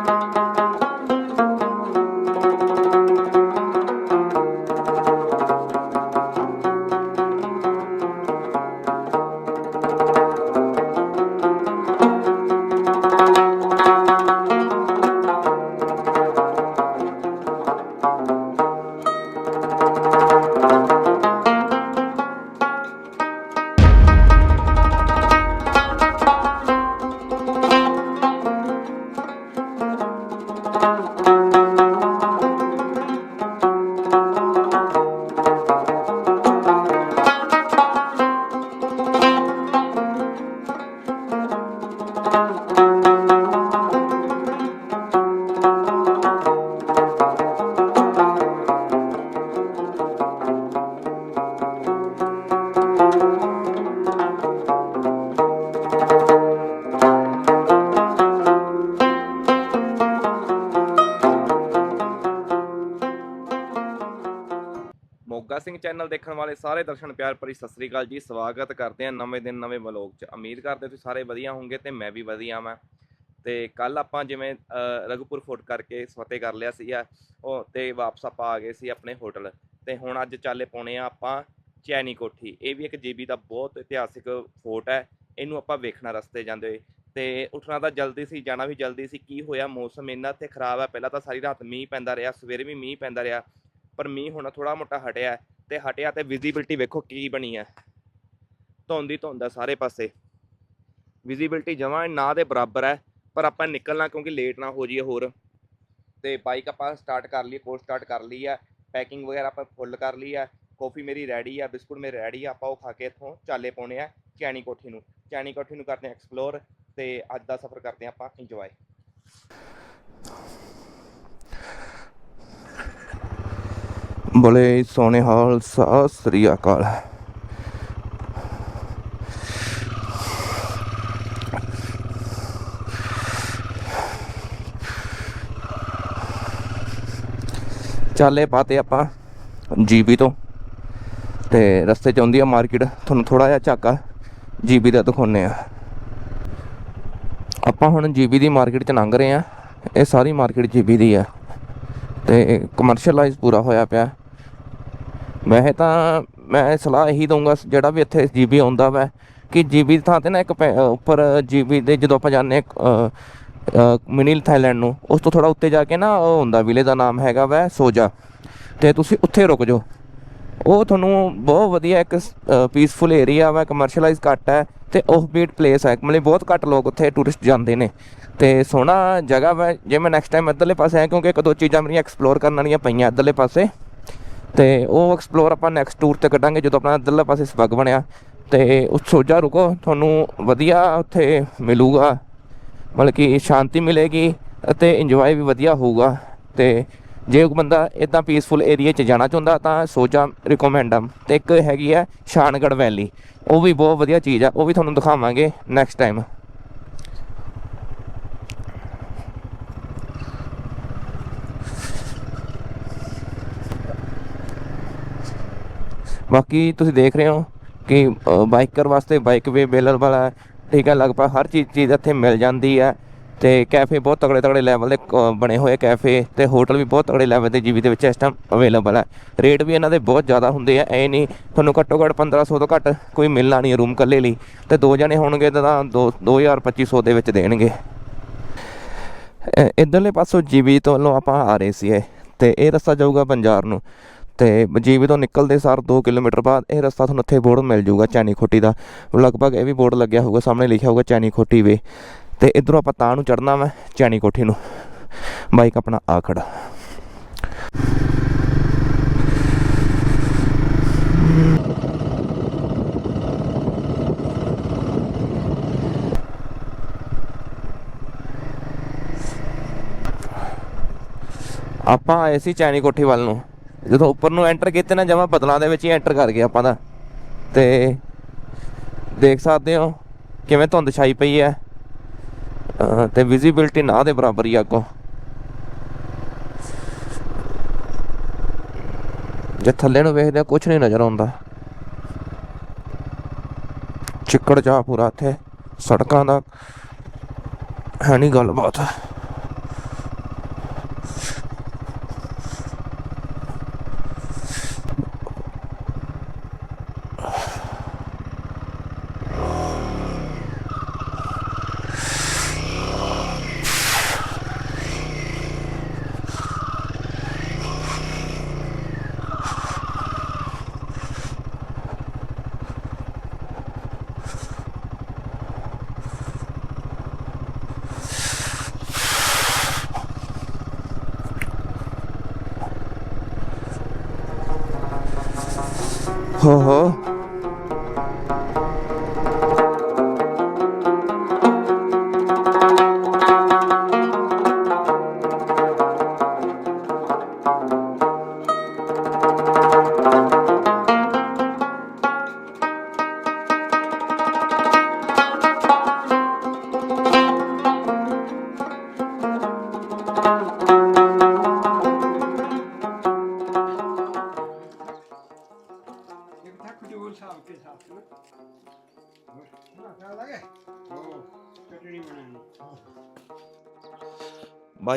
Moga channel ਦੇਖਣ ਵਾਲੇ ਸਾਰੇ ਦਰਸ਼ਨ ਪਿਆਰ ਭਰੀ ਸਤਿ ਸ੍ਰੀ ਅਕਾਲ ਜੀ। ਸਵਾਗਤ ਕਰਦੇ ਹਾਂ ਨਵੇਂ ਦਿਨ ਨਵੇਂ ਵਲੌਗ 'ਚ। ਉਮੀਦ ਕਰਦੇ ਤੁਸੀਂ ਸਾਰੇ ਵਧੀਆ ਹੋਵੋਗੇ ਤੇ ਮੈਂ ਵੀ ਵਧੀਆ ਵਾਂ। ਤੇ ਕੱਲ ਆਪਾਂ ਜਿਵੇਂ ਅ, ਰਘੂਪੁਰ ਫੋਰਟ ਕਰਕੇ ਫਤਿਹ ਕਰ ਲਿਆ ਸੀਗਾ ਉਹ ਤੇ ਵਾਪਸ ਆਪਾਂ ਆ ਗਏ ਸੀ ਆਪਣੇ ਹੋਟਲ। ਤੇ ਹੁਣ ਅੱਜ ਚਾਲੇ ਪਾਉਣੇ ਆ ਆਪਾਂ ਚੈਨੀ ਕੋਠੀ। ਇਹ ਵੀ ਇੱਕ ਜੀਬੀ ਦਾ ਬਹੁਤ ਇਤਿਹਾਸਿਕ ਫੋਰਟ ਹੈ। ਇਹਨੂੰ ਆਪਾਂ ਵੇਖਣਾ ਰਸਤੇ ਜਾਂਦੇ ਹੋਏ। ਤੇ ਉੱਠਣਾ ਤਾਂ ਜਲਦੀ ਸੀ ਜਾਣਾ ਵੀ ਜਲਦੀ ਸੀ। ਕੀ ਹੋਇਆ ਮੌਸਮ ਇੰਨਾ ਤੇ ਖਰਾਬ ਹੈ। ਪਹਿਲਾਂ ਤਾਂ ਸਾਰੀ ਰਾਤ ਮੀਂਹ ਪੈਂਦਾ ਰਿਹਾ ਸਵੇਰੇ ਵੀ ਮੀਂਹ ਪੈਂਦਾ ਰਿਹਾ। ਪਰ ਮੀਂਹ ਹੋਣਾ ਥੋੜਾ ਮੋਟਾ ਹਟਿਆ। ਤੇ ਹਟਿਆ ਤੇ ਵਿਜ਼ਿਬਿਲਟੀ ਵੇਖੋ ਕੀ ਬਣੀ ਹੈ। ਧੁੰਦ ਹੀ ਧੁੰਦ ਹੈ ਸਾਰੇ ਪਾਸੇ। ਵਿਜ਼ਿਬਿਲਟੀ ਜਮਾਂ ਨਾ ਦੇ ਬਰਾਬਰ ਹੈ, ਪਰ ਆਪਾਂ ਨਿਕਲਣਾ ਕਿਉਂਕਿ ਲੇਟ ਨਾ ਹੋ ਜਾਈਏ ਹੋਰ। ਤੇ ਬਾਈਕ ਆਪਾਂ ਸਟਾਰਟ ਕਰ ਲਈ ਕੋਰਸ ਸਟਾਰਟ ਕਰ ਲਈ ਹੈ ਪੈਕਿੰਗ ਵਗੈਰਾ ਆਪਾਂ ਫੁੱਲ ਕਰ ਲਈ ਹੈ ਕਾਫੀ ਮੇਰੀ ਰੈਡੀ ਆ ਬਿਸਕੁਟ ਮੇਰੇ ਰੈਡੀ ਆ ਆਪਾਂ ਉਹ ਖਾ ਕੇ ਇੱਥੋਂ ਚਾਲੇ ਪਾਉਣੇ ਆ ਚੈਨੀ ਕੋਠੀ ਨੂੰ। ਚੈਨੀ ਕੋਠੀ ਨੂੰ ਕਰਦੇ ਆ ਐਕਸਪਲੋਰ ਤੇ ਅੱਜ ਦਾ ਸਫ਼ਰ ਕਰਦੇ ਆ ਆਪਾਂ ਇੰਜੋਏ ਬੜੇ ਸੋਹਣੇ ਹਾਲ, ਸਤਿ ਸ੍ਰੀ ਅਕਾਲ। ਚਾਲੇ ਪਾਤੇ ਆਪਾਂ ਜੀਬੀ ਤੋਂ। ਤੇ ਰਸਤੇ ਚ ਆਉਂਦੀ ਆ ਮਾਰਕੀਟ, ਤੁਹਾਨੂੰ ਥੋੜਾ ਜਿਹਾ ਝਾਕਾ ਜੀਬੀ ਦਾ ਦਿਖਾਉਨੇ ਆ। ਆਪਾਂ ਹੁਣ ਜੀਬੀ ਦੀ ਮਾਰਕੀਟ ਚ ਲੰਘ ਰਹੇ ਆ। ਇਹ ਸਾਰੀ ਮਾਰਕੀਟ ਜੀਬੀ ਦੀ ਆ। ਤੇ ਕਮਰਸ਼ੀਅਲਾਈਜ਼ ਪੂਰਾ ਹੋਇਆ ਪਿਆ। ਵੈਸੇ ਤਾਂ ਮੈਂ ਸਲਾਹ ਇਹੀ ਦਊਂਗਾ ਜਿਹੜਾ ਵੀ ਇੱਥੇ ਜੀਬੀ ਆਉਂਦਾ ਵੈ ਕਿ ਜੀਬੀ ਦੀ ਥਾਂ ਤੇ ਨਾ ਇੱਕ ਪੈ- ਅ, ਉੱਪਰ ਜੀਬੀ ਦੇ ਜਦੋਂ ਆਪਾਂ ਜਾਂਦੇ ਮਿਨੀ ਥਾਈਲੈਂਡ ਨੂੰ ਉਸ ਤੋਂ ਥੋੜਾ ਉੱਤੇ ਜਾ ਕੇ ਨਾ ਉਹ ਹੁੰਦਾ ਵਿਲੇ ਦਾ ਨਾਮ ਹੈਗਾ ਵੈ ਸੋਜਾ। ਤੇ ਤੁਸੀਂ ਉੱਥੇ ਰੁਕ ਜਾਓ। ਉਹ ਤੁਹਾਨੂੰ ਬਹੁਤ ਵਧੀਆ ਇੱਕ ਪੀਸਫੁਲ ਏਰੀਆ ਵਾ ਕਮਰਸ਼ੀਅਲਾਈਜ਼ ਘੱਟ ਹੈ ਤੇ ਆਫ ਬੀਟ ਪਲੇਸ ਹੈ। ਮਤਲਬ ਬਹੁਤ ਘੱਟ ਲੋਕ ਉੱਥੇ ਟੂਰਿਸਟ ਜਾਂਦੇ ਨੇ। ਤੇ ਸੋਹਣਾ ਜਗ੍ਹਾ ਵਾ ਜੇ ਮੈਂ ਨੈਕਸਟ ਟਾਈਮ ਇੱਧਰਲੇ ਪਾਸੇ ਆਇਆ ਕਿਉਂਕਿ ਇੱਕ ਦੋ ਚੀਜ਼ਾਂ ਮੇਰੀਆਂ ਐਕਸਪਲੋਰ ਕਰਨ ਵਾਲੀਆਂ ਪਈਆਂ ਇੱਧਰਲੇ ਪਾਸੇ। ਤੇ ਉਹ ਐਕਸਪਲੋਰ ਆਪਾਂ ਨੈਕਸਟ ਟੂਰ ਤੇ ਕੱਢਾਂਗੇ ਜਦੋਂ ਆਪਣਾ ਇੱਧਰਲੇ ਪਾਸੇ ਸਵੱਗ ਬਣਿਆ। ਤੇ ਉਸ ਸੋਜਾ ਰੁਕੋ, ਤੁਹਾਨੂੰ ਵਧੀਆ ਉੱਥੇ ਮਿਲੂਗਾ। ਮਤਲਬ ਕਿ ਸ਼ਾਂਤੀ ਮਿਲੇਗੀ ਅਤੇ ਇੰਜੋਏ ਵੀ ਵਧੀਆ ਹੋਊਗਾ। ਤੇ ਜੇ ਕੋਈ ਬੰਦਾ ਇਦਾਂ ਪੀਸਫੁਲ ਏਰੀਆ 'ਚ ਜਾਣਾ ਚਾਹੁੰਦਾ ਤਾਂ ਸੋਜਾ ਰਿਕਮੈਂਡ ਆ। ਤੇ ਇੱਕ ਹੈਗੀ ਹੈ ਸ਼ਾਨਗੜ ਵੈਲੀ ਉਹ ਵੀ ਬਹੁਤ ਵਧੀਆ ਚੀਜ਼ ਆ, ਉਹ ਵੀ ਤੁਹਾਨੂੰ ਦਿਖਾਵਾਂਗੇ ਨੈਕਸਟ ਟਾਈਮ ਬਾਕੀ ਤੁਸੀਂ ਦੇਖ ਰਹੇ ਹੋ ਕਿ ਬਾਈਕਰ ਵਾਸਤੇ ਬਾਈਕ ਵੀ ਅਵੇਲੇਬਲ ਹੈ। ਠੀਕ ਹੈ ਲਗਭਗ ਹਰ ਚੀਜ਼ ਚੀਜ਼ ਇੱਥੇ ਮਿਲ ਜਾਂਦੀ ਹੈ। ਤੇ ਕੈਫੇ ਬਹੁਤ ਤਗੜੇ ਤਗੜੇ ਲੈਵਲ ਦੇ ਕ- ਬਣੇ ਹੋਏ ਕੈਫੇ ਤੇ ਹੋਟਲ ਵੀ ਬਹੁਤ ਤਗੜੇ ਲੈਵਲ ਦੇ ਜੀਵੀ ਦੇ ਵਿੱਚ ਇਸ ਟਾਈਮ ਅਵੇਲੇਬਲ ਹੈ। ਰੇਟ ਵੀ ਇਹਨਾਂ ਦੇ ਬਹੁਤ ਜ਼ਿਆਦਾ ਹੁੰਦੇ ਆ ਐ ਨਹੀਂ ਤੁਹਾਨੂੰ ਘੱਟੋ ਘੱਟ 1500 ਤੋਂ ਘੱਟ ਕੋਈ ਮਿਲਣਾ ਨਹੀਂ ਰੂਮ ਇਕੱਲੇ ਲਈ। ਤੇ ਦੋ ਜਣੇ ਹੋਣਗੇ ਤਾਂ 2 2000 2500 ਦੇ ਵਿੱਚ ਦੇਣਗੇ। ਅ, ਇੱਧਰਲੇ ਪਾਸੋਂ ਜੀਵੀ ਤੋਂ ਵੱਲੋਂ ਆਪਾਂ ਆ ਰਹੇ ਸੀ ਤੇ ਇਹ ਰਸਤਾ ਜਾਊਗਾ ਬੰਜਾਰ ਨੂੰ। ਤੇ ਜੀਵੀ ਤੋਂ ਨਿਕਲਦੇ ਸਾਰ 2 ਕਿਲੋਮੀਟਰ ਬਾਅਦ ਇਹ ਰਸਤਾ ਤੁਹਾਨੂੰ ਇੱਥੇ ਬੋਰਡ ਮਿਲ ਜਾਊਗਾ, ਚੈਨੀ ਖੋਟੀ ਦਾ। ਲਗਭਗ ਇਹ ਵੀ ਬੋਰਡ ਲੱਗਿਆ ਹੋਊਗਾ, ਸਾਹਮਣੇ ਲਿਖਿਆ ਹੋਊਗਾ ਚੈਨੀ ਖੋਟੀ ਵੇ। ਤੇ ਇਧਰੋਂ ਆਪਾਂ ਤਾਂ ਨੂੰ ਚੜਨਾ ਵਾ, ਚੈਨੀ ਕੋਠੀ ਨੂੰ। ਬਾਈਕ ਆਪਣਾ ਆ ਖੜਾ। ਆਪਾਂ ਆਏ ਸੀ ਚੈਨੀ ਕੋਠੀ ਵੱਲ ਨੂੰ। ਜਦੋਂ ਉੱਪਰ ਨੂੰ ਐਂਟਰ ਕੀਤੇ ਨਾ ਜਮਾ ਬਦਲਾਂ ਦੇ ਵਿੱਚ ਹੀ ਐਂਟਰ ਕਰ ਗਏ ਆਪਾਂ ਦਾ ਤੇ ਦੇਖ ਸਕਦੇ ਹੋ ਕਿਵੇਂ ਧੁੰਦ ਛਾਈ ਪਈ ਹੈ। ਤੇ ਵਿਜ਼ਿਬਿਲਟੀ ਨਾ ਦੇ ਬਰਾਬਰ ਹੀ ਆ ਅੱਗੋਂ। ਜੇ ਥੱਲੇ ਨੂੰ ਵੇਖਦੇ ਕੁਝ ਨਹੀਂ ਨਜ਼ਰ ਆਉਂਦਾ। ਚਿੱਕੜ ਜਾ ਪੂਰਾ ਇੱਥੇ। ਸੜਕਾਂ ਦਾ ਹੈ ਨਹੀਂ ਗੱਲਬਾਤ।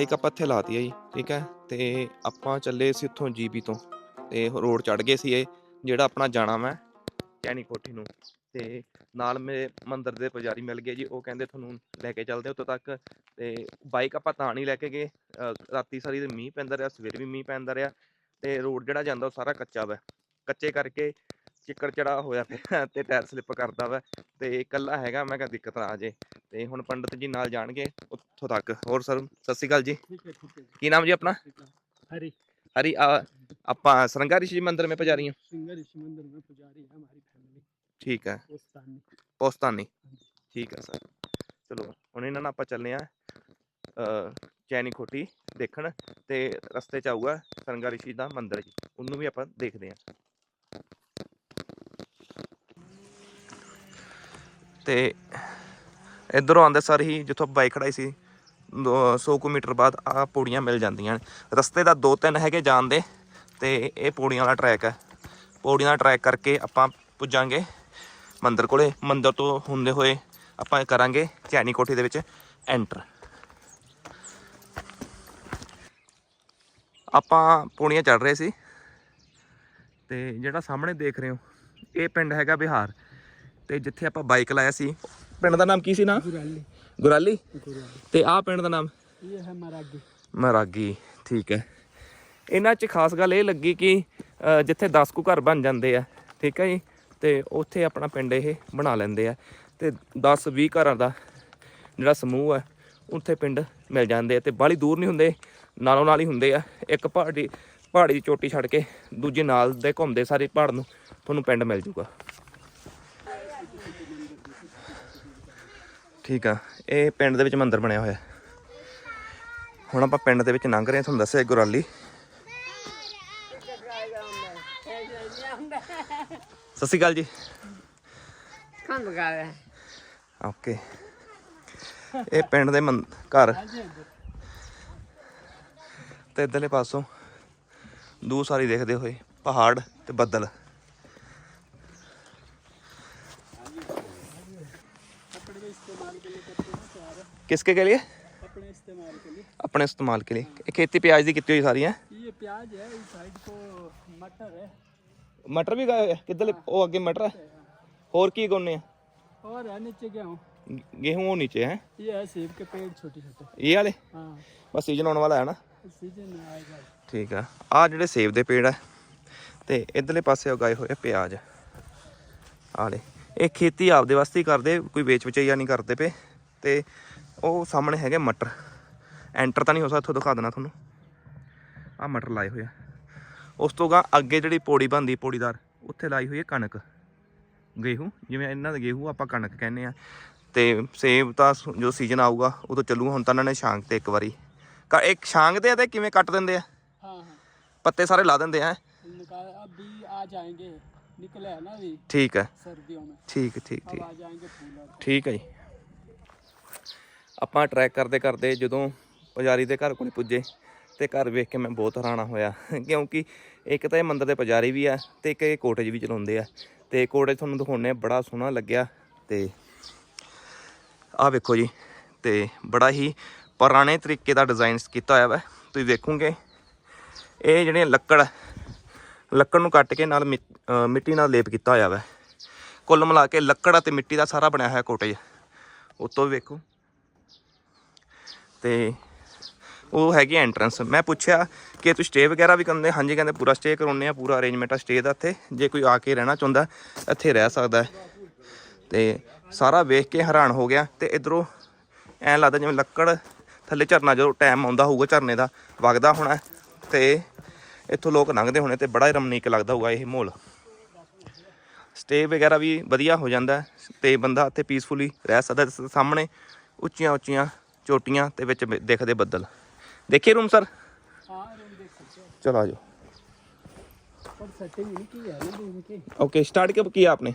ਬਾਈਕ ਆਪਾਂ ਇੱਥੇ ਲਾਤੀ ਹੈ ਜੀ, ਠੀਕ ਹੈ? ਤੇ ਆਪਾਂ ਚੱਲੇ ਸੀ ਉੱਥੋਂ ਜੀਬੀ ਤੋਂ, ਤੇ ਰੋਡ ਚੜ ਗਏ ਸੀ ਇਹ, ਜਿਹੜਾ ਆਪਣਾ ਜਾਣਾ ਮੈਂ ਚੈਨੀ ਕੋਠੀ ਨੂੰ। ਤੇ ਨਾਲ ਮੇਰੇ ਮੰਦਰ ਦੇ ਪੁਜਾਰੀ ਮਿਲ ਗਏ ਜੀ, ਉਹ ਕਹਿੰਦੇ ਤੁਹਾਨੂੰ ਲੈ ਕੇ ਚੱਲਦੇ ਉੱਥੋਂ ਤੱਕ। ਤੇ ਬਾਈਕ ਆਪਾਂ ਤਾਂ ਨਹੀਂ ਲੈ ਕੇ ਗਏ ਰਾਤੀ ਸਾਰੀ ਮੀਂਹ ਪੈਂਦਾ ਰਿਹਾ, ਸਵੇਰ ਵੀ ਮੀਂਹ ਪੈਂਦਾ ਰਿਹਾ, ਤੇ ਰੋਡ ਜਿਹੜਾ ਜਾਂਦਾ ਉਹ ਸਾਰਾ ਕੱਚਾ ਵਾ। ਕੱਚੇ ਕਰਕੇ ਚਿੱਕੜ ਚੜਾ ਹੋਇਆ ਪਿਆ ਤੇ ਟਾਇਰ ਸਲਿੱਪ ਕਰਦਾ ਵਾ ਤੇ ਇਕੱਲਾ ਹੈਗਾ ਮੈਂ ਕਿਹਾ ਦਿੱਕਤ ਨਾ ਆ ਜੇ ਤੇ ਹੁਣ ਪੰਡਤ ਜੀ ਨਾਲ ਜਾਣਗੇ ਉੱਥੋਂ ਤੱਕ ਹੋਰ ਸਰ ਸਤਿ ਸ਼੍ਰੀ ਅਕਾਲ ਜੀ ठीक है ठीक है ਕੀ ਨਾਮ ਜੀ ਆਪਣਾ ठीक है हरी ਹਰੀ ਆ- ਆਪਾਂ ਸਰੰਗਾਰੀ ਸ਼ਿਵ ਮੰਦਿਰ में पुजारी हैं सिंगर ऋषि मंदिर में पुजारी है हमारी फैमिली ਠੀਕ ਹੈ पोस्तानी ਪੋਸਤਾਨੀ ਠੀਕ ਹੈ ਸਰ ਚਲੋ ਹੁਣ ਇਹਨਾਂ ਨਾਲ ਆਪਾਂ ਚੱਲੇ ਆ ਚੈਨੀ ਖੋਟੀ ਦੇਖਣ ਤੇ ਰਸਤੇ ਚ ਆਊਗਾ ਸਰੰਗਾਰੀ ਸ਼ਿਵ ਦਾ ਮੰਦਿਰ ਜੀ ਉਹਨੂੰ ਵੀ ਆਪਾਂ ਦੇਖਦੇ ਆ ਤੇ ਇਧਰੋਂ ਆਉਂਦੇ ਸਰ ਹੀ ਜਿੱਥੋਂ ਬਾਈਕ ਖੜਾਈ ਸੀ 100 ਕੁ ਮੀਟਰ ਬਾਅਦ ਆ ਪੌੜੀਆਂ ਮਿਲ ਜਾਂਦੀਆਂ ਨੇ। ਰਸਤੇ ਦਾ ਦੋ ਤਿੰਨ ਹੈਗੇ ਜਾਣ ਦੇ ਤੇ ਇਹ ਪੌੜੀਆਂ ਵਾਲਾ ਟਰੈਕ ਹੈ। ਪੌੜੀਆਂ ਦਾ ਟਰੈਕ ਕਰਕੇ ਆਪਾਂ ਪੁੱਜਾਂਗੇ ਮੰਦਰ ਕੋਲੇ। ਮੰਦਰ ਤੋਂ ਹੁੰਦੇ ਹੋਏ ਆਪਾਂ ਕਰਾਂਗੇ ਚੈਨੀ ਕੋਠੀ ਦੇ ਵਿੱਚ ਐਂਟਰ ਆਪਾਂ ਪੌੜੀਆਂ ਚੜ ਰਹੇ ਸੀ ਤੇ ਜਿਹੜਾ ਸਾਹਮਣੇ ਦੇਖ ਰਹੇ ਹੋ, ਇਹ ਪਿੰਡ ਹੈਗਾ ਬਿਹਾਰ। ਤੇ ਜਿੱਥੇ ਆਪਾਂ ਬਾਈਕ ਲਾਇਆ ਸੀ ਪਿੰਡ ਦਾ ਨਾਮ ਕੀ ਸੀ ਨਾ? ਗੁਰਾਲੀ। ਗੁਰਾਲੀ? ਤੇ ਆਹ ਪਿੰਡ ਦਾ ਨਾਮ? ਇਹ ਹੈ ਮਰਾਗੀ। ਮਰਾਗੀ ਠੀਕ ਹੈ। ਇਹਨਾਂ 'ਚ ਖਾਸ ਗੱਲ ਇਹ ਲੱਗੀ ਕਿ ਜਿੱਥੇ 10 ਕੁ ਘਰ ਬਣ ਜਾਂਦੇ ਆ ਠੀਕ ਹੈ ਜੀ? ਤੇ ਉੱਥੇ ਆਪਣਾ ਪਿੰਡ ਇਹ ਬਣਾ ਲੈਂਦੇ ਆ। ਤੇ 10 20 ਘਰਾਂ ਦਾ ਜਿਹੜਾ ਸਮੂਹ ਹੈ ਉੱਥੇ ਪਿੰਡ ਮਿਲ ਜਾਂਦੇ ਆ ਤੇ ਬਾਲੀ ਦੂਰ ਨਹੀਂ ਹੁੰਦੇ ਨਾਲੋਂ ਨਾਲ ਹੀ ਹੁੰਦੇ ਆ। ਇੱਕ ਪਹਾੜੀ ਪਹਾੜੀ ਚੋਟੀ ਛੱਡ ਕੇ ਦੂਜੇ ਨਾਲ ਦੇ ਘੁੰਮਦੇ ਸਾਰੇ ਪਹਾੜ ਨੂੰ ਤੁਹਾਨੂੰ ਪਿੰਡ ਮਿਲ ਜੂਗਾ। ਠੀਕ ਆ ਇਹ ਪਿੰਡ ਦੇ ਵਿੱਚ ਮੰਦਿਰ ਬਣਿਆ ਹੋਇਆ। ਹੁਣ ਆਪਾਂ ਪਿੰਡ ਦੇ ਵਿੱਚ ਲੰਘ ਰਹੇ ਹਾਂ ਤੁਹਾਨੂੰ ਦੱਸਿਆ ਗੁਰਾਲੀ ਸਤਿ ਸ਼੍ਰੀ ਅਕਾਲ ਜੀ। ਕੰਦ ਗਾਵੇ ਓਕੇ। ਇਹ ਪਿੰਡ ਦੇ ਘਰ। ਤੇ ਇਧਰਲੇ ਪਾਸੋਂ ਦੂਰ ਸਾਰੀ ਦੇਖਦੇ ਹੋਏ ਪਹਾੜ ਤੇ ਬੱਦਲ। किसके के लिए अपने इस्तेमाल के लिए अपने इस्तेमाल के लिए ये खेती प्याज की कितनी हुई सारी है ये प्याज है इस साइड को मटर है मटर भी गए किधर वो आगे मटर है और की उगने हैं? और है नीचे गेहूँ गेहूं वो नीचे है ये है सेब के पेड़ छोटे छोटे ये वाले हाँ बस सीजन आने वाला है ना सीजन आएगा ਠੀਕ ਆ ਆ ਜਿਹੜੇ ਸੇਬ ਦੇ ਪੇੜ ਆ ਤੇ ਇਧਰਲੇ ਪਾਸੇ ਉਗਾਏ ਹੋਏ ਆ ਪਿਆਜ਼ ਆਲੇ ਇਹ ਖੇਤੀ ਆਪਦੇ ਵਾਸਤੇ ਹੀ ਕਰਦੇ ਕੋਈ ਵੇਚ ਵਿਚਈਆ ਨਹੀਂ ਕਰਦੇ ਪਏ ਤੇ ਉਹ ਸਾਹਮਣੇ ਹੈਗੇ ਮਟਰ। ਐਂਟਰ ਤਾਂ ਨਹੀਂ ਹੋ ਸਕਦਾ ਇੱਥੋਂ ਦਿਖਾ ਦੇਣਾ ਤੁਹਾਨੂੰ। ਆ ਮਟਰ ਲਾਏ ਹੋਏ ਆ। ਉਸ ਤੋਂ ਗਾ ਅੱਗੇ ਜਿਹੜੀ ਪੌੜੀ ਬੰਦੀ ਪੌੜੀਦਾਰ ਉੱਥੇ ਲਾਈ ਹੋਈ ਹੈ ਕਣਕ। ਗੇਹੂ ਜਿਵੇਂ ਇਹਨਾਂ ਦੇ ਗੇਹੂ ਆਪਾਂ ਕਣਕ ਕਹਿੰਦੇ ਆ। ਤੇ ਸੇਬ ਤਾਂ ਜੋ ਸੀਜ਼ਨ ਆਊਗਾ ਉਹ ਉਦੋਂ ਚੱਲੂਗਾ ਹੁਣ ਤਾਂ ਇਹਨਾਂ ਨੇ ਛਾਂਗ ਤੇ ਇੱਕ ਵਾਰੀ। ਇੱਕ ਸ਼ਾਂਗ ਤੇ ਆ ਤੇ ਕਿਵੇਂ ਕੱਟ ਦਿੰਦੇ ਆ? ਪੱਤੇ ਸਾਰੇ ਲਾ ਦਿੰਦੇ ਆ ਅਭੀ ਆ ਠੀਕ ਹੈ। ਠੀਕ ਠੀਕ ਠੀਕ ਹੈ ਜੀ। ਆਪਾਂ ਟਰੈਕ ਕਰਦੇ ਕਰਦੇ ਜਦੋਂ ਪੁਜਾਰੀ ਦੇ ਘਰ ਕੋਲ ਪੁੱਜੇ ਤੇ ਘਰ ਵੇਖ ਕੇ ਮੈਂ ਬਹੁਤ ਹੈਰਾਨਾ ਹੋਇਆ। ਕਿਉਂਕਿ ਇੱਕ ਤਾਂ ਇਹ ਮੰਦਰ ਦੇ ਪੁਜਾਰੀ ਵੀ ਆ ਤੇ ਇੱਕ ਇਹ ਕੋਟੇਜ ਵੀ ਚਲਾਉਂਦੇ ਆ। ਤੇ ਕੋਟੇਜ ਤੁਹਾਨੂੰ ਦਿਖਾਉਣੇ ਆ, ਬੜਾ ਸੋਹਣਾ ਲੱਗਿਆ ਤੇ ਆਹ ਵੇਖੋ ਜੀ ਤੇ ਬੜਾ ਹੀ ਪੁਰਾਣੇ ਤਰੀਕੇ ਦਾ ਡਿਜ਼ਾਈਨ ਕੀਤਾ ਹੋਇਆ ਵਾ। ਤੁਸੀਂ ਵੇਖੋਗੇ ਇਹ ਜਿਹੜੀਆਂ ਲੱਕੜ ਲੱਕੜ ਨੂੰ ਕੱਟ ਕੇ ਨਾਲ ਮਿ- ਮਿੱਟੀ ਨਾਲ ਲੇਪ ਕੀਤਾ ਹੋਇਆ ਵਾ। ਕੁੱਲ ਮਿਲਾ ਕੇ ਲੱਕੜ ਅਤੇ ਮਿੱਟੀ ਦਾ ਸਾਰਾ ਬਣਿਆ ਹੋਇਆ ਕੋਟੇਜ ਉੱਤੋਂ ਵੀ ਵੇਖੋ। ਤੇ ਉਹ ਹੈਗੀ ਐਂਟਰੈਂਸ ਮੈਂ ਪੁੱਛਿਆ ਕਿ ਤੁਸੀਂ ਸਟੇ ਵਗੈਰਾ ਵੀ ਕਰਦੇ ਹਾਂਜੀ, ਕਹਿੰਦੇ ਪੂਰਾ ਸਟੇ ਕਰਾਉਂਦੇ ਆ, ਪੂਰਾ ਅਰੇਂਜਮੈਂਟ ਆ ਸਟੇ ਦਾ ਇੱਥੇ। ਜੇ ਕੋਈ ਆ ਕੇ ਰਹਿਣਾ ਚਾਹੁੰਦਾ, ਇੱਥੇ ਰਹਿ ਸਕਦਾ ਹੈ। ਤੇ ਸਾਰਾ ਵੇਖ ਕੇ ਹੈਰਾਨ ਹੋ ਗਿਆ ਤੇ ਇਧਰੋਂ ਐਂ ਲੱਗਦਾ ਜਿਵੇਂ ਲੱਕੜ ਥੱਲੇ ਝਰਨਾ ਜਦੋਂ ਟਾਈਮ ਆਉਂਦਾ ਹੋਊਗਾ ਝਰਨੇ ਦਾ, ਵਗਦਾ ਹੋਣਾ ਤੇ ਇੱਥੋਂ ਲੋਕ ਲੰਘਦੇ ਹੋਣੇ ਤੇ ਬੜਾ ਹੀ ਰਮਨੀਕ ਲੱਗਦਾ ਹੋਊਗਾ ਇਹ ਮਾਹੌਲ। ਸਟੇ ਵਗੈਰਾ ਵੀ ਵਧੀਆ ਹੋ ਜਾਂਦਾ ਹੈ ਤੇ ਬੰਦਾ ਇੱਥੇ ਪੀਸਫੁਲੀ ਰਹਿ ਸਕਦਾ ਸਾਹਮਣੇ ਉੱਚੀਆਂ ਉੱਚੀਆਂ ਚੋਟੀਆਂ ਤੇ ਵਿੱਚ ਬ- ਦਿਖਦੇ ਬੱਦਲ ਦੇਖੀਏ ਰੂਮ ਸਰ हाँ रूम देख सकते हो ਚਲੋ ਆਜੋ पर सेटिंग इनकी है ना रूम की ओके स्टार्ट कब किया आपने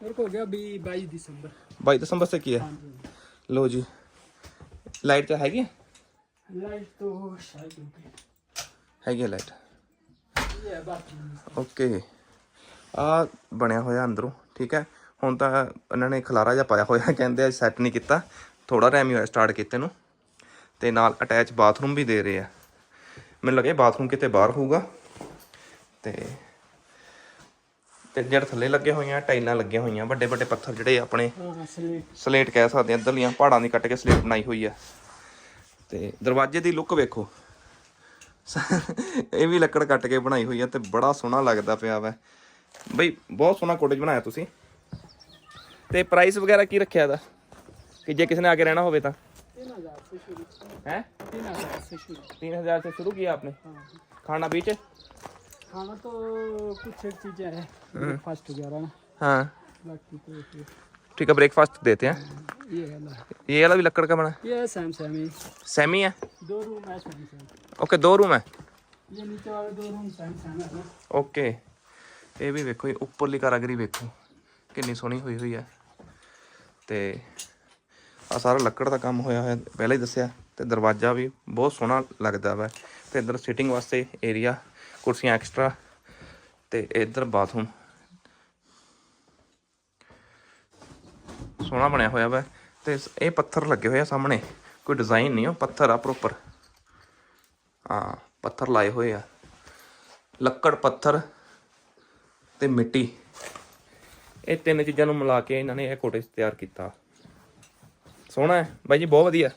मेरे को हो गया अभी बाईस दिसंबर बाईस दिसंबर से किया हाँ जी लो जी लाइट तो हैगी लाइट तो शायद होगी हैगी लाइट ये है बाकी ਓਕੇ ਆ ਬਣਿਆ ਹੋਇਆ ਅੰਦਰੋਂ ਠੀਕ ਹੈ ਹੁਣ ਤਾਂ ਇਹਨਾਂ ਨੇ ਖਲਾਰਾ ਜਿਹਾ ਪਾਇਆ ਹੋਇਆ ਕਹਿੰਦੇ ਆ ਸੈੱਟ ਨਹੀਂ ਕੀਤਾ ਥੋੜਾ ਟਾਈਮ ਹੀ ਹੋਇਆ ਸਟਾਰਟ ਕੀਤੇ ਨੂੰ ਤੇ ਨਾਲ ਅਟੈਚ ਬਾਥਰੂਮ ਵੀ ਦੇ ਰਹੇ ਆ। ਮੈਨੂੰ ਲੱਗੇ ਬਾਥਰੂਮ ਕਿਤੇ ਬਾਹਰ ਹੋਊਗਾ ਤੇ ਤੇ ਜਿਹੜੇ ਥੱਲੇ ਲੱਗੇ ਹੋਈਆਂ ਟਾਈਲਾਂ ਲੱਗੀਆਂ ਹੋਈਆਂ ਵੱਡੇ ਵੱਡੇ ਪੱਥਰ ਜਿਹੜੇ ਆਪਣੇ ਸਲੇਟ ਕਹਿ ਸਕਦੇ ਆ ਇਧਰਲੀਆਂ ਪਹਾੜਾਂ ਦੀ ਕੱਟ ਕੇ ਸਲੇਟ ਬਣਾਈ ਹੋਈ ਆ। ਤੇ ਦਰਵਾਜ਼ੇ ਦੀ ਲੁੱਕ ਵੇਖੋ। ਇਹ ਵੀ ਲੱਕੜ ਕੱਟ ਕੇ ਬਣਾਈ ਹੋਈ ਆ ਤੇ ਬੜਾ ਸੋਹਣਾ ਲੱਗਦਾ ਪਿਆ ਵਾ। ਬਈ ਬਹੁਤ ਸੋਹਣਾ ਕੋਟੇਜ ਬਣਾਇਆ ਤੁਸੀਂ। ਤੇ ਪ੍ਰਾਈਸ ਵਗੈਰਾ ਕੀ ਰੱਖਿਆ ਦਾ ਕਿ ਜੇ ਕਿਸੇ ਨੇ ਆ ਕੇ ਰਹਿਣਾ ਹੋਵੇ ਤਾਂ तीन हजार से शुरू ਹੈ तीन हजार से शुरू 3000 से शुरू किया आपने हाँ खाना बीच खाना तो कुछ एक चीजें हैं ब्रेकफास्ट वगैरह ना हाँ बाकी तो फिर ठीक है ब्रेकफास्ट देते हैं ये है ना ये वाला भी लकड़ का बना ये है सैम सैमी सेमी है दो रूम है सैम सैम ओके दो रूम है ये नीचे वाले दो रूम सैम सैम है ना ਓਕੇ ਇਹ ਵੀ ਵੇਖੋ ਇਹ ਉੱਪਰਲੀ ਕਾਰਾਗਰੀ ਵੇਖੋ ਕਿੰਨੀ ਸੋਹਣੀ ਹੋਈ ਹੋਈ ਹੈ ਤੇ ਆ ਸਾਰਾ ਲੱਕੜ ਦਾ ਕੰਮ ਹੋਇਆ ਹੋਇਆ, ਪਹਿਲਾਂ ਹੀ ਦੱਸਿਆ, ਤੇ ਦਰਵਾਜ਼ਾ ਵੀ ਬਹੁਤ ਸੋਹਣਾ ਲੱਗਦਾ ਵਾ। ਤੇ ਇੱਧਰ ਸਿਟਿੰਗ ਵਾਸਤੇ ਏਰੀਆ ਕੁਰਸੀਆਂ ਐਕਸਟਰਾ ਤੇ ਇੱਧਰ ਬਾਥਰੂਮ ਸੋਹਣਾ ਬਣਿਆ ਹੋਇਆ ਵਾ, ਤੇ ਇਹ ਪੱਥਰ ਲੱਗੇ ਹੋਏ ਆ ਸਾਹਮਣੇ, ਕੋਈ ਡਿਜ਼ਾਈਨ ਨਹੀਂ ਉਹ ਪੱਥਰ ਆ ਪ੍ਰੋਪਰ ਹਾਂ, ਪੱਥਰ ਲਾਏ ਹੋਏ ਆ। ਲੱਕੜ ਪੱਥਰ ਤੇ ਮਿੱਟੀ। ਇਹ ਤਿੰਨ ਚੀਜ਼ਾਂ ਨੂੰ ਮਿਲਾ ਕੇ ਇਹਨਾਂ ਨੇ ਇਹ ਕੋਟੇਜ ਤਿਆਰ ਕੀਤਾ। ਸੋਹਣਾ ਹੈ। ਬਾਈ ਜੀ, ਬਹੁਤ ਵਧੀਆ।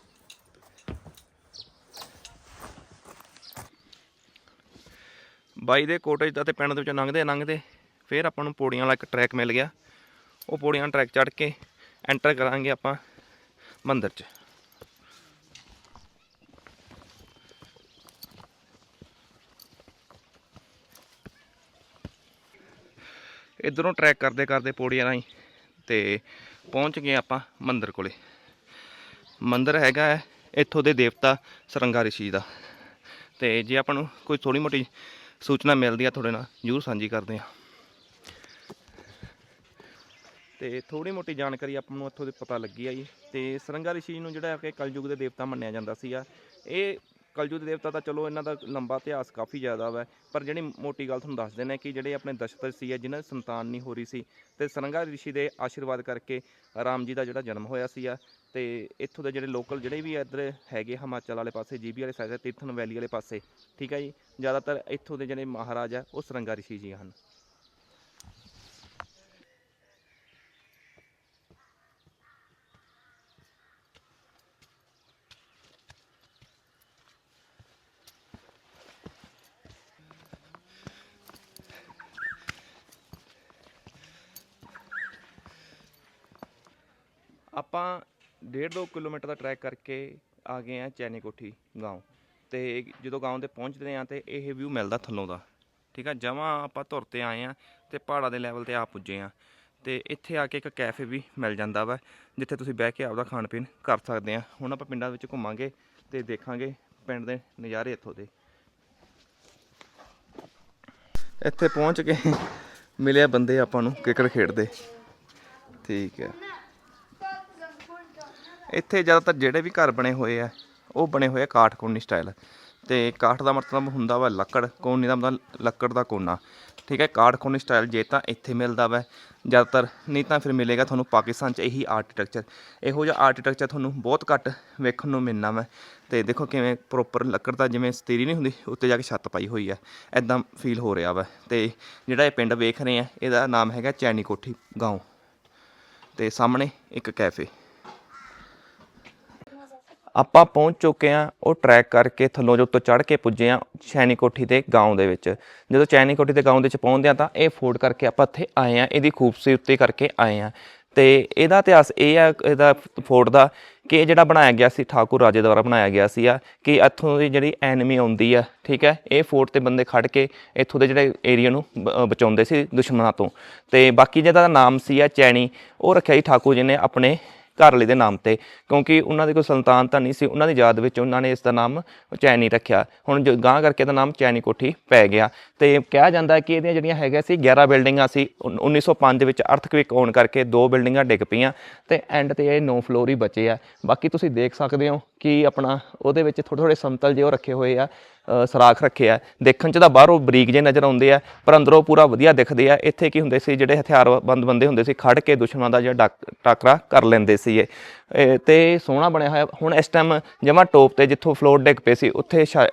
ਬਾਈ ਦੇ ਕੋਟੇਜ ਦਾ ਤੇ ਪਿੰਡ ਦੇ ਵਿੱਚੋਂ ਲੰਘਦੇ ਲੰਘਦੇ। ਫਿਰ ਆਪਾਂ ਨੂੰ ਪੌੜੀਆਂ ਵਾਲਾ ਇੱਕ ਟਰੈਕ ਮਿਲ ਗਿਆ। ਉਹ ਪੌੜੀਆਂ ਟਰੈਕ ਚੜ੍ਹ ਕੇ ਐਂਟਰ ਕਰਾਂਗੇ ਆਪਾਂ ਮੰਦਿਰ 'ਚ। ਇਧਰੋਂ ਟਰੈਕ ਕਰਦੇ ਕਰਦੇ ਪੌੜੀਆਂ ਰਾਹੀਂ ਤੇ ਪਹੁੰਚ ਗਏ ਆਪਾਂ ਮੰਦਿਰ ਕੋਲੇ। ਮੰਦਿਰ ਹੈਗਾ ਹੈ, ਇੱਥੋਂ ਦੇ ਦੇਵਤਾ ਸਰੰਗਾ ਰਿਸ਼ੀ ਦਾ। ਤੇ ਜੇ ਆਪਾਂ ਨੂੰ ਕੋਈ ਥੋੜੀ ਮੋਟੀ ਸੂਚਨਾ ਮਿਲਦੀ ਆ ਤੁਹਾਡੇ ਨਾਲ, ਜ਼ਰੂਰ ਸਾਂਝੀ ਕਰਦੇ ਆ ਤੇ ਥੋੜੀ ਮੋਟੀ ਜਾਣਕਾਰੀ ਆਪਾਂ ਨੂੰ ਇੱਥੋਂ ਦੇ ਪਤਾ ਲੱਗੀ ਆ ਜੀ। ਤੇ ਸਰੰਗਾ ਰਿਸ਼ੀ ਨੂੰ ਜਿਹੜਾ ਕਿ ਕਲਯੁਗ ਦੇ ਦੇਵਤਾ ਮੰਨਿਆ ਜਾਂਦਾ ਸੀਗਾ। ਇਹ ਕਲਯੁਗ ਦੇਵਤਾ ਤਾਂ ਚਲੋ ਇਹਨਾਂ ਦਾ ਲੰਬਾ ਇਤਿਹਾਸ ਕਾਫੀ ਜ਼ਿਆਦਾ ਵਾ, ਪਰ ਜਿਹੜੀ ਮੋਟੀ ਗੱਲ ਤੁਹਾਨੂੰ ਦੱਸ ਦਿੰਦੇ ਕਿ ਜਿਹੜੇ ਆਪਣੇ ਦਸ਼ਰਥ ਸੀ ਜਿਨ੍ਹਾਂ ਦੀ ਸੰਤਾਨ ਨਹੀਂ ਹੋ ਰਹੀ ਸੀ, ਤੇ ਸਰੰਗਾ ਰਿਸ਼ੀ ਦੇ ਆਸ਼ੀਰਵਾਦ ਕਰਕੇ ਰਾਮ ਜੀ ਦਾ ਜਿਹੜਾ ਜਨਮ ਹੋਇਆ ਸੀਗਾ, ਤੇ ਇੱਥੋਂ ਦੇ ਜਿਹੜੇ ਲੋਕਲ ਜਿਹੜੇ ਵੀ ਇੱਧਰ ਹੈਗੇ ਹਿਮਾਚਲ ਵਾਲੇ ਪਾਸੇ, ਜੀਬੀ ਵਾਲੇ ਸਾਈਡ ਤੀਰਥਨ ਵੈਲੀ ਵਾਲੇ ਪਾਸੇ, ਠੀਕ ਹੈ ਜੀ? ਜ਼ਿਆਦਾਤਰ ਇੱਥੋਂ ਦੇ ਜਿਹੜੇ ਮਹਾਰਾਜ ਆ, ਉਹ ਸਰੰਗਾ ਰਿਸ਼ੀ ਜੀ ਹਨ। ਆਪਾਂ 1.5 ਕਿਲੋਮੀਟਰ ਦਾ ਟਰੈਕ ਕਰਕੇ ਆ ਗਏ ਆ ਚੈਨੀ ਕੋਠੀ گاؤں ਤੇ ਜਦੋਂ گاؤں ਤੇ ਪਹੁੰਚਦੇ ਆ ਤੇ ਇਹ ਵਿਊ ਮਿਲਦਾ ਥੱਲੋਂ ਦਾ ਠੀਕ ਆ ਜਮਾਂ ਆਪਾਂ ਧੁਰ ਤੇ ਆਏ ਆ ਤੇ ਪਹਾੜਾਂ ਦੇ ਲੈਵਲ ਤੇ ਆ ਪੁੱਜੇ ਆ ਤੇ ਇੱਥੇ ਆ ਕੇ ਇੱਕ ਕੈਫੇ ਵੀ ਮਿਲ ਜਾਂਦਾ ਵਾ ਜਿੱਥੇ ਤੁਸੀਂ ਬਹਿ ਕੇ ਆਪਦਾ ਖਾਣ ਪੀਣ ਕਰ ਸਕਦੇ ਆ ਹੁਣ ਆਪਾਂ ਪਿੰਡਾਂ ਵਿੱਚ ਘੁੰਮਾਂਗੇ ਤੇ ਦੇਖਾਂਗੇ ਪਿੰਡ ਦੇ ਨਜ਼ਾਰੇ ਇੱਥੋਂ ਦੇ ਇੱਥੇ ਪਹੁੰਚ ਕੇ ਮਿਲਿਆ ਬੰਦੇ ਆਪਾਂ ਨੂੰ ਕ੍ਰਿਕਟ ਖੇਡਦੇ ਠੀਕ ਹੈ ਇੱਥੇ ਜ਼ਿਆਦਾਤਰ ਜਿਹੜੇ ਵੀ ਘਰ ਬਣੇ ਹੋਏ ਆ ਉਹ ਬਣੇ ਹੋਏ ਆ ਕਾਠ ਕੋਨੀ ਸਟਾਈਲ ਤੇ ਕਾਠ ਦਾ ਮਤਲਬ ਹੁੰਦਾ ਵਾ ਲੱਕੜ ਕੋਨੀ ਦਾ ਮਤਲਬ ਲੱਕੜ ਦਾ ਕੋਨਾ ਠੀਕ ਹੈ ਕਾਠ ਕੋਨੀ ਸਟਾਈਲ ਜੇ ਤਾਂ ਇੱਥੇ ਮਿਲਦਾ ਵਾ ਜ਼ਿਆਦਾਤਰ ਨਹੀਂ ਤਾਂ ਫਿਰ ਮਿਲੇਗਾ ਤੁਹਾਨੂੰ ਪਾਕਿਸਤਾਨ 'ਚ ਇਹੀ ਆਰਕੀਟੈਕਚਰ ਇਹੋ ਜਿਹਾ ਆਰਕੀਟੈਕਚਰ ਤੁਹਾਨੂੰ ਬਹੁਤ ਘੱਟ ਵੇਖਣ ਨੂੰ ਮਿਲਣਾ ਵਾ ਤੇ ਦੇਖੋ ਕਿਵੇਂ ਪ੍ਰੋਪਰ ਲੱਕੜ ਦਾ ਜਿਵੇਂ ਸਤੀਰੀ ਨਹੀਂ ਹੁੰਦੀ ਉੱਤੇ ਜਾ ਕੇ ਛੱਤ ਪਾਈ ਹੋਈ ਆ ਐਦਾਂ ਫੀਲ ਹੋ ਰਿਹਾ ਵਾ ਤੇ ਜਿਹੜਾ ਇਹ ਪਿੰਡ ਵੇਖ ਰਹੇ ਆ ਇਹਦਾ ਨਾਮ ਹੈਗਾ ਚੈਨੀ ਕੋਠੀ گاؤں ਤੇ ਸਾਹਮਣੇ ਇੱਕ ਕੈਫੇ ਆਪਾਂ ਪਹੁੰਚ ਚੁੱਕੇ ਆ ਉਹ ਟਰੈਕ ਕਰਕੇ ਥੱਲੋਂ ਜੋ ਉੱਤੋਂ ਚੜ ਕੇ ਪੁੱਜੇ ਆ ਸ਼ੈਨੀ ਕੋਠੀ ਦੇ ਗਾਉਂ ਦੇ ਵਿੱਚ। ਜਦੋਂ ਸ਼ੈਨੀ ਕੋਠੀ ਦੇ ਗਾਉਂ ਦੇ ਵਿੱਚ ਪਹੁੰਚਦੇ ਆ ਤਾਂ ਇਹ ਫੋਰਡ ਕਰਕੇ ਆਪਾਂ ਇੱਥੇ ਆਏ ਆ ਇਹਦੀ ਖੂਬਸੂਰਤੀ ਕਰਕੇ ਆਏ ਆ ਤੇ ਇਹਦਾ ਇਤਿਹਾਸ ਇਹ ਆ, ਇਹਦਾ ਫੋਰਟ ਦਾ ਕਿ ਇਹ ਜਿਹੜਾ ਬਣਾਇਆ ਗਿਆ ਸੀ, ਠਾਕੁਰ ਰਾਜੇ ਦੁਆਰਾ ਬਣਾਇਆ ਗਿਆ ਸੀ ਆ ਕਿ ਇੱਥੋਂ ਦੀ ਜਿਹੜੀ ਐਨਮੀ ਆਉਂਦੀ ਆ, ਠੀਕ ਹੈ, ਇਹ ਫੋਰਟ ਤੇ ਬੰਦੇ ਖੜ ਕੇ ਇੱਥੋਂ ਦੇ ਜਿਹੜੇ ਏਰੀਆ ਨੂੰ ਬਚਾਉਂਦੇ ਸੀ ਦੁਸ਼ਮਣਾਂ ਤੋਂ। ਤੇ ਬਾਕੀ ਜਿਹਦਾ ਨਾਮ ਸੀ ਆ ਚੈਣੀ ਉਹ ਰੱਖਿਆ ਸੀ ਠਾਕੁਰ ਜੀ ਨੇ ਆਪਣੇ ਘਰ ਵਾਲੇ ਦੇ ਨਾਮ ਤੇ, ਕਿਉਂਕਿ ਉਹਨਾਂ ਦੇ ਕੋਈ ਸੰਤਾਨ ਤਾਂ ਨਹੀਂ ਸੀ, ਉਹਨਾਂ ਦੀ ਯਾਦ ਵਿੱਚ ਉਹਨਾਂ ਨੇ ਇਸ ਦਾ ਨਾਮ ਚੈਨੀ ਰੱਖਿਆ। ਹੁਣ ਜੋ ਗਾਂ ਕਰਕੇ ਇਹਦਾ ਨਾਮ ਚੈਨੀ ਕੋਠੀ ਪੈ ਗਿਆ। ਤੇ ਕਿਹਾ ਜਾਂਦਾ ਕਿ ਇਹਦੀਆਂ ਜਿਹੜੀਆਂ ਹੈਗੀਆਂ ਸੀ 11 ਬਿਲਡਿੰਗਾਂ ਸੀ, ਉਨ- 1905 ਦੇ ਵਿੱਚ ਅਰਥਕਵਿਕ ਆਉਣ ਕਰਕੇ ਦੋ ਬਿਲਡਿੰਗਾਂ ਡਿੱਗ ਪਈਆਂ। ਤੇ ਐਂਡ ਤੇ ਇਹ 9 ਫਲੋਰ ਹੀ ਬਚੇ ਆ। ਬਾਕੀ ਤੁਸੀਂ ਦੇਖ ਸਕਦੇ ਹੋ ਕਿ ਆਪਣਾ ਉਹਦੇ ਵਿੱਚ ਥੋੜ੍ਹੇ ਥੋੜ੍ਹੇ ਸਮਤਲ ਜਿਹੇ ਉਹ ਰੱਖੇ ਹੋਏ ਆ ਸਰਾਖ ਰੱਖੇ ਆ। ਦੇਖਣ 'ਚ ਤਾਂ ਬਾਹਰੋਂ ਬਰੀਕ ਜਿਹੇ ਨਜ਼ਰ ਆਉਂਦੇ ਆ, ਪਰ ਅੰਦਰੋਂ ਪੂਰਾ ਵਧੀਆ ਦਿਖਦੇ ਆ। ਇੱਥੇ ਕੀ ਹੁੰਦੇ ਸੀ, ਜਿਹੜੇ ਹਥਿਆਰਬੰਦ ਬੰਦੇ ਹੁੰਦੇ ਸੀ ਖੜ ਕੇ ਦੁਸ਼ਮਣਾਂ ਦਾ ਜਿਹੜਾ ਡਾਕ- ਟਾਕਰਾ ਕਰ ਲੈਂਦੇ ਸੀ ਇਹ ਤੇ ਸੋਹਣਾ ਬਣਿਆ ਹੋਇਆ। ਹੁਣ ਇਸ ਟਾਈਮ ਜਮਾ ਟੋਪ ਤੇ ਜਿੱਥੋਂ ਫਲੋਰ ਡਿੱਗ ਪਏ ਸੀ, ਉੱਥੇ ਛ-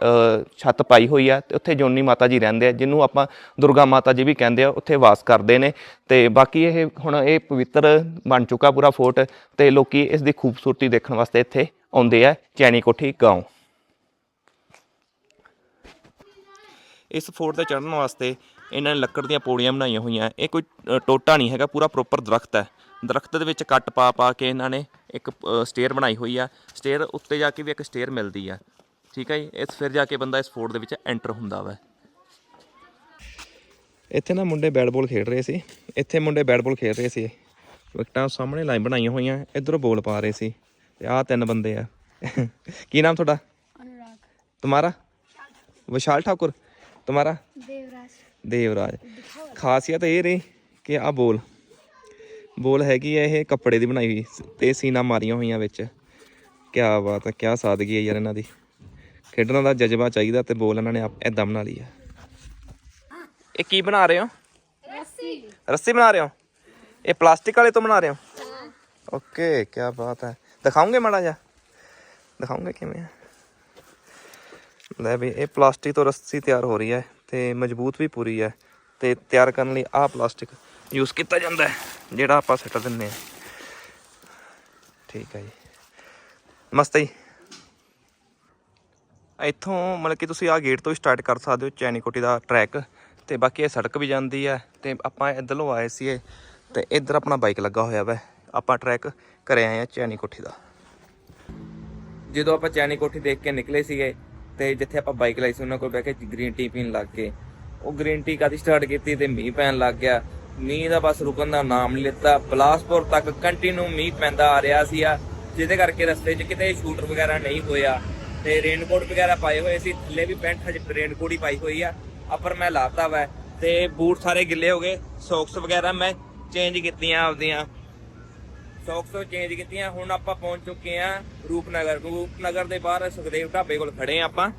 ਛੱਤ ਪਾਈ ਹੋਈ ਆ ਤੇ ਉੱਥੇ ਜੋਨੀ ਮਾਤਾ ਜੀ ਰਹਿੰਦੇ ਆ, ਜਿਹਨੂੰ ਆਪਾਂ ਦੁਰਗਾ ਮਾਤਾ ਜੀ ਵੀ ਕਹਿੰਦੇ ਆ, ਉੱਥੇ ਵਾਸ ਕਰਦੇ ਨੇ। ਤੇ ਬਾਕੀ ਇਹ ਹੁਣ ਇਹ ਪਵਿੱਤਰ ਬਣ ਚੁੱਕਾ ਪੂਰਾ ਫੋਰਟ ਤੇ ਲੋਕੀ ਇਸ ਦੀ ਖੂਬਸੂਰਤੀ ਦੇਖਣ ਵਾਸਤੇ ਇੱਥੇ ਆਉਂਦੇ ਆ ਚੈਨੀ ਕੋਠੀ ਗਾਉਂ। ਇਸ ਫੋਰਟ ਤੇ ਚੜ੍ਹਨ ਵਾਸਤੇ ਇਹਨਾਂ ਨੇ ਲੱਕੜ ਦੀਆਂ ਪੌੜੀਆਂ ਬਣਾਈਆਂ ਹੋਈਆਂ। ਇਹ ਕੋਈ ਟੋਟਾ ਨਹੀਂ ਹੈਗਾ, ਪੂਰਾ ਪ੍ਰੋਪਰ ਦਰਖਤ ਹੈ। ਦਰਖਤ ਦੇ ਵਿੱਚ ਕੱਟ ਪਾ ਪਾ ਕੇ ਇਹਨਾਂ ਨੇ ਇੱਕ ਸਟੇਅਰ ਬਣਾਈ ਹੋਈ ਆ। ਸਟੇਅਰ ਉੱਤੇ ਜਾ ਕੇ ਵੀ ਇੱਕ ਸਟੇਅਰ ਮਿਲਦੀ ਆ। ਠੀਕ ਹੈ ਜੀ? ਇਸ ਫਿਰ ਜਾ ਕੇ ਬੰਦਾ ਇਸ ਫੋਰਟ ਦੇ ਵਿੱਚ ਐਂਟਰ ਹੁੰਦਾ ਵਾ। ਇੱਥੇ ਨਾ ਮੁੰਡੇ ਬੈਟ ਬਾਲ ਖੇਡ ਰਹੇ ਸੀ। ਇੱਥੇ ਮੁੰਡੇ ਬੈਟ ਬਾਲ ਖੇਡ ਰਹੇ ਸੀ। ਵਿਕਟਾਂ ਸਾਹਮਣੇ ਲਾਈਨ ਬਣਾਈਆਂ ਹੋਈਆਂ ਇਧਰੋਂ ਬੋਲ ਪਾ ਰਹੇ ਸੀ। ਤੇ ਆਹ ਤਿੰਨ ਬੰਦੇ ਆ। ਕੀ ਨਾਮ ਤੁਹਾਡਾ? ਅਨੁਰਾਗ। ਤੁਹਾਡਾ? ਵਿਸ਼ਾਲ ਠਾਕੁਰ। ਤੁਹਾਡਾ? ਦੇਵਰਾਜ। ਦੇਵਰਾਜ। ਖਾਸੀਅਤ ਇਹ ਰਹੀ ਕਿ ਆਹ ਬੋਲ ਬੋਲ ਹੈਗੀ ਹੈ ਇਹ ਕੱਪੜੇ ਦੀ ਬਣਾਈ ਹੋਈ ਤੇ ਸੀਨਾ ਮਾਰੀਆਂ ਹੋਈਆਂ ਵਿੱਚ। ਕੀ ਬਾਤ ਹੈ ਕੀ ਸਾਦਗੀ ਹੈ ਯਾਰ ਇਹਨਾਂ ਦੀ। ਖੇਡਣ ਦਾ ਜਜ਼ਬਾ ਚਾਹੀਦਾ ਤੇ ਬੋਲ ਇਹਨਾਂ ਨੇ ਐਦਾਂ ਬਣਾ ਲਈ ਹੈ ਇਹ ਕੀ ਬਣਾ ਰਹੇ ਹੋ? ਰੱਸੀ। ਰੱਸੀ ਬਣਾ ਰਹੇ ਹੋ? ਇਹ ਪਲਾਸਟਿਕ ਵਾਲੇ ਤੋਂ ਬਣਾ ਰਹੇ ਹੋ? ਓਕੇ ਕੀ ਬਾਤ ਹੈ ਦਿਖਾਉਂਗੇ ਮਾੜਾ ਜਿਹਾ? ਦਿਖਾਉਂਗੇ ਕਿਵੇਂ ਹੈ ਲੈ ਵੀ ਇਹ ਪਲਾਸਟਿਕ ਤੋਂ ਰੱਸੀ ਤਿਆਰ ਹੋ ਰਹੀ ਹੈ ਤੇ ਮਜ਼ਬੂਤ ਵੀ ਪੂਰੀ ਹੈ ਤੇ ਤਿਆਰ ਕਰਨ ਲਈ ਆਹ ਪਲਾਸਟਿਕ ਯੂਜ਼ ਕੀਤਾ ਜਾਂਦਾ ਹੈ, ਜਿਹੜਾ ਆਪਾਂ ਸਿੱਟ ਦਿੰਨੇ ਆ ਠੀਕ ਹੈ ਜੀ। ਮਸਤ ਜੀ। ਇੱਥੋਂ ਮਤਲਬ ਕਿ ਤੁਸੀਂ ਆ ਗੇਟ ਤੋਂ ਸਟਾਰਟ ਕਰ ਸਕਦੇ ਹੋ, ਚੈਨੀਕੋਟੀ ਦਾ ਟਰੈਕ ਤੇ ਬਾਕੀ ਇਹ ਸੜਕ ਵੀ ਜਾਂਦੀ ਹੈ ਤੇ ਆਪਾਂ ਇੱਧਰੋਂ ਆਏ ਸੀਗੇ ਤੇ ਇੱਧਰ ਆਪਣਾ ਬਾਈਕ ਲੱਗਾ ਹੋਇਆ ਵਾ। ਆਪਾਂ ਟਰੈਕ ਕਰੇ ਆਏ ਆ ਚੈਨੀਕੋਠੀ ਦਾ। ਜਦੋਂ ਆਪਾਂ ਚੈਨੀ ਕੋਠੀ ਦੇਖ ਕੇ ਨਿਕਲੇ ਸੀਗੇ ਤੇ ਜਿੱਥੇ ਆਪਾਂ ਬਾਈਕ ਲਾਈ ਸੀ, ਉਹਨਾਂ ਕੋਲ ਬਹਿ ਕੇ ਗ੍ਰੀਨ ਟੀ ਪੀਣ ਲੱਗ ਗਏ। ਉਹ ਗ੍ਰੀਨ ਟੀ ਕਾਦੀ ਸਟਾਰਟ ਕੀਤੀ ਤੇ ਮੀਂਹ ਪੈਣ ਲੱਗ ਗਿਆ। ਮੀਂਹ ਦਾ ਬਸ ਰੁਕਣ ਦਾ ਨਾਮ ਨਹੀਂ ਲਿੱਤਾ। ਬਲਾਸਪੁਰ ਤੱਕ ਕੰਟੀਨਿਊ ਮੀਂਹ ਪੈਂਦਾ ਆ ਰਿਹਾ ਸੀ ਆ ਜਿਹਦੇ ਕਰਕੇ ਰਸਤੇ 'ਚ ਕਿਤੇ ਸ਼ੂਟਰ ਵਗੈਰਾ ਨਹੀਂ ਹੋਇਆ ਤੇ ਰੇਨਕੋਟ ਵਗੈਰਾ ਪਾਏ ਹੋਏ ਸੀ। ਥੱਲੇ ਵੀ ਪੈਂਟ ਹਜੇ ਰੇਨਕੋਟ ਹੀ ਪਾਈ ਹੋਈ ਆ। ਅਪਰ ਮੈਂ ਲਾਤਾ ਵਾ ਤੇ ਬੂਟ ਸਾਰੇ ਗਿੱਲੇ ਹੋ ਗਏ। ਸੌਕਸ ਵਗੈਰਾ ਮੈਂ ਚੇਂਜ ਕੀਤੀਆਂ ਆਪਦੀਆਂ। ਸੌਕਸ ਚੇਂਜ ਕੀਤੀਆਂ। ਹੁਣ ਆਪਾਂ ਪਹੁੰਚ ਚੁੱਕੇ ਆ ਰੂਪਨਗਰ। ਰੂਪਨਗਰ ਦੇ ਬਾਹਰ ਸੁਖਦੇਵ ਢਾਬੇ ਕੋਲ ਖੜੇ ਆ ਆਪਾਂ।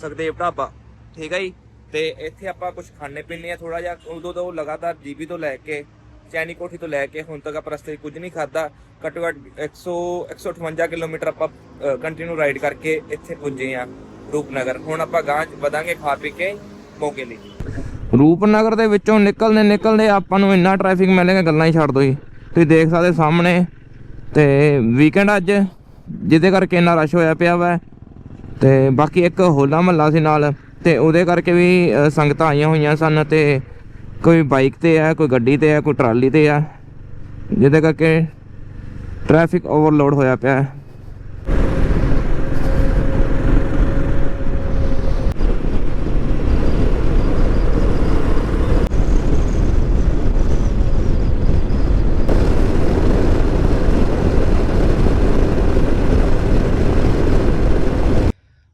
ਸੁਖਦੇਵ ਢਾਬਾ। ਠੀਕ ਹੈ ਜੀ? ਤੇ ਇੱਥੇ ਆਪਾਂ ਕੁਝ ਖਾਣੇ ਪੀਣੇ ਆ ਥੋੜਾ ਜਿਹਾ ਉਦੋਂ ਤੋਂ ਲਗਾਤਾਰ ਜੀਬੀ ਤੋਂ ਲੈ ਕੇ, ਚੈਨੀ ਕੋਠੀ ਤੋਂ ਲੈ ਕੇ ਹੁਣ ਤੱਕ ਆਪਾਂ ਰਸਤੇ 'ਚ ਕੁਝ ਨਹੀਂ ਖਾਦਾ ਘੱਟੋ ਘੱਟ 100 158 ਕਿਲੋਮੀਟਰ ਆਪਾਂ ਕੰਟੀਨਿਊ ਰਾਈਡ ਕਰਕੇ ਇੱਥੇ ਪੁੱਜੇ ਆ ਰੂਪਨਗਰ। ਹੁਣ ਆਪਾਂ ਗਾਂਹ 'ਚ ਵਧਾਂਗੇ ਖਾ ਪੀ ਕੇ ਮੋਗੇ ਲਈ। ਰੂਪਨਗਰ ਦੇ ਵਿੱਚੋਂ ਨਿਕਲਦੇ ਨਿਕਲਦੇ ਆਪਾਂ ਨੂੰ ਇੰਨਾ ਟ੍ਰੈਫਿਕ ਮਿਲੇਗਾ, ਗੱਲਾਂ ਹੀ ਛੱਡ ਦੋ ਜੀ। ਤੁਸੀਂ ਦੇਖ ਸਕਦੇ ਸਾਹਮਣੇ, ਤੇ ਵੀਕਐਂਡ ਅੱਜ, ਜਿਹਦੇ ਕਰਕੇ ਇੰਨਾ ਰਸ਼ ਹੋਇਆ ਪਿਆ ਵਾ। ਤੇ ਬਾਕੀ ਇੱਕ ਹੋਲਾ ਮਹੱਲਾ ਸੀ ਨਾਲ। ਤੇ ਉਹਦੇ ਕਰਕੇ ਵੀ ਸੰਗਤਾਂ ਆਈਆਂ ਹੋਈਆਂ ਸਨ ਤੇ ਕੋਈ ਬਾਈਕ ਤੇ ਆ, ਕੋਈ ਗੱਡੀ ਤੇ ਆ, ਕੋਈ ਟਰਾਲੀ ਤੇ ਆ, ਜਿਹਦੇ ਕਰਕੇ ਟ੍ਰੈਫਿਕ ਓਵਰਲੋਡ ਹੋਇਆ ਪਿਆ ਹੈ।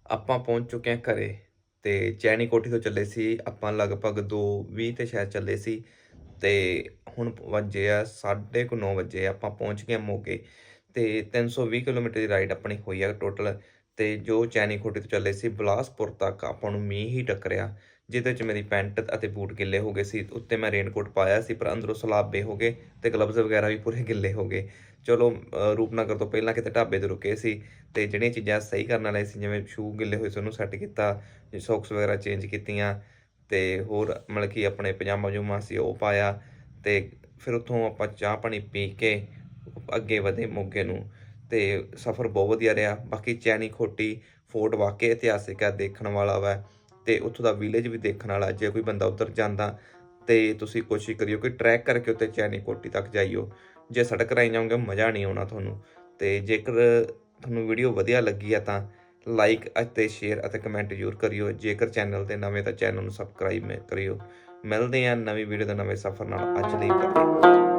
ਆਪਾਂ ਪਹੁੰਚ ਚੁੱਕੇ ਹਾਂ ਘਰੇ ਤੇ ਚੈਨੀ ਕੋਠੀ ਤੋਂ ਚੱਲੇ ਸੀ। ਆਪਾਂ ਲਗਭਗ 2:20 ਤੇ ਸ਼ਾਇਦ ਚੱਲੇ ਸੀ। ਤੇ ਹੁਣ ਵੱਜੇ ਆ 9:30 ਵਜੇ ਆਪਾਂ ਪਹੁੰਚ ਗਏ ਹਾਂ ਮੋਗੇ। ਤੇ 320 ਕਿਲੋਮੀਟਰ ਦੀ ਰਾਈਡ ਆਪਣੀ ਹੋਈ ਆ ਟੋਟਲ। ਤੇ ਜੋ ਚੈਨੀ ਕੋਠੀ ਤੋਂ ਚੱਲੇ ਸੀ ਬਲਾਸਪੁਰ ਤੱਕ ਆਪਾਂ ਨੂੰ ਮੀਂਹ ਹੀ ਟੱਕਰਿਆ। ਜਿਹਦੇ ਵਿੱਚ ਮੇਰੀ ਪੈਂਟ ਅਤੇ ਬੂਟ ਗਿੱਲੇ ਹੋ ਗਏ ਸੀ। ਉੱਤੇ ਮੈਂ ਰੇਨਕੋਟ ਪਾਇਆ ਸੀ ਪਰ ਅੰਦਰੋਂ ਸਲਾਬੇ ਹੋ ਗਏ ਤੇ ਗਲਵਜ਼ ਵਗੈਰਾ ਵੀ ਪੂਰੇ ਗਿੱਲੇ ਹੋ ਗਏ। ਚਲੋ ਰੂਪਨਗਰ ਤੋਂ ਪਹਿਲਾਂ ਕਿਤੇ ਢਾਬੇ ਤੇ ਰੁਕੇ ਸੀ ਤੇ ਜਿਹੜੀਆਂ ਚੀਜ਼ਾਂ ਸਹੀ ਕਰਨ ਵਾਲੇ ਸੀ, ਜਿਵੇਂ ਸ਼ੂ ਗਿੱਲੇ ਹੋਏ ਸੀ, ਉਹਨੂੰ ਸੈੱਟ ਕੀਤਾ ਸੌਕਸ ਵਗੈਰਾ ਚੇਂਜ ਕੀਤੀਆਂ ਤੇ ਹੋਰ ਮਤਲਬ ਕਿ ਆਪਣੇ ਪਜਾਮਾ ਜੁਮਾ ਸੀ, ਉਹ ਪਾਇਆ ਤੇ ਫਿਰ ਉੱਥੋਂ ਆਪਾਂ ਚਾਹ ਪਾਣੀ ਪੀ ਕੇ ਅੱਗੇ ਵਧੇ ਮੋਗੇ ਨੂੰ ਤੇ ਸਫ਼ਰ ਬਹੁਤ ਵਧੀਆ ਰਿਹਾ। ਬਾਕੀ ਚੈਨੀ ਖੋਟੀ, ਫੋਰਟ ਵਾਕਈ ਇਤਿਹਾਸਿਕ ਹੈ ਦੇਖਣ ਵਾਲਾ ਵਾ ਤੇ ਉੱਥੋਂ ਦਾ ਵਿਲੇਜ ਵੀ ਦੇਖਣ ਵਾਲਾ, ਜੇ ਕੋਈ ਬੰਦਾ ਉੱਧਰ ਜਾਂਦਾ ਤੇ ਤੁਸੀਂ ਕੋਸ਼ਿਸ਼ ਕਰਿਓ ਕਿ ਟਰੈਕ ਕਰਕੇ ਉੱਤੇ ਚੈਨੀ ਕੋਟੀ ਤੱਕ ਜਾਈਓ। ਜੇ ਸੜਕ ਰਾਹੀਂ ਜਾਓਗੇ, ਮਜ਼ਾ ਨਹੀਂ ਆਉਣਾ ਤੁਹਾਨੂੰ। ਤੇ ਜੇਕਰ ਤੁਹਾਨੂੰ ਵੀਡੀਓ ਵਧੀਆ ਲੱਗੀ ਆ ਤਾਂ ਲਾਈਕ ਅਤੇ ਸ਼ੇਅਰ ਅਤੇ ਕਮੈਂਟ ਜ਼ਰੂਰ ਕਰਿਓ। ਜੇਕਰ ਚੈਨਲ ਤੇ ਨਵੇਂ ਤਾਂ ਚੈਨਲ ਨੂੰ ਸਬਸਕ੍ਰਾਈਬ ਕਰਿਓ। ਮਿਲਦੇ ਹਾਂ ਨਵੀਂ ਵੀਡੀਓ ਦੇ ਨਵੇਂ ਸਫ਼ਰ ਨਾਲ। ਅੱਜ ਲਈ ਕਰਦੇ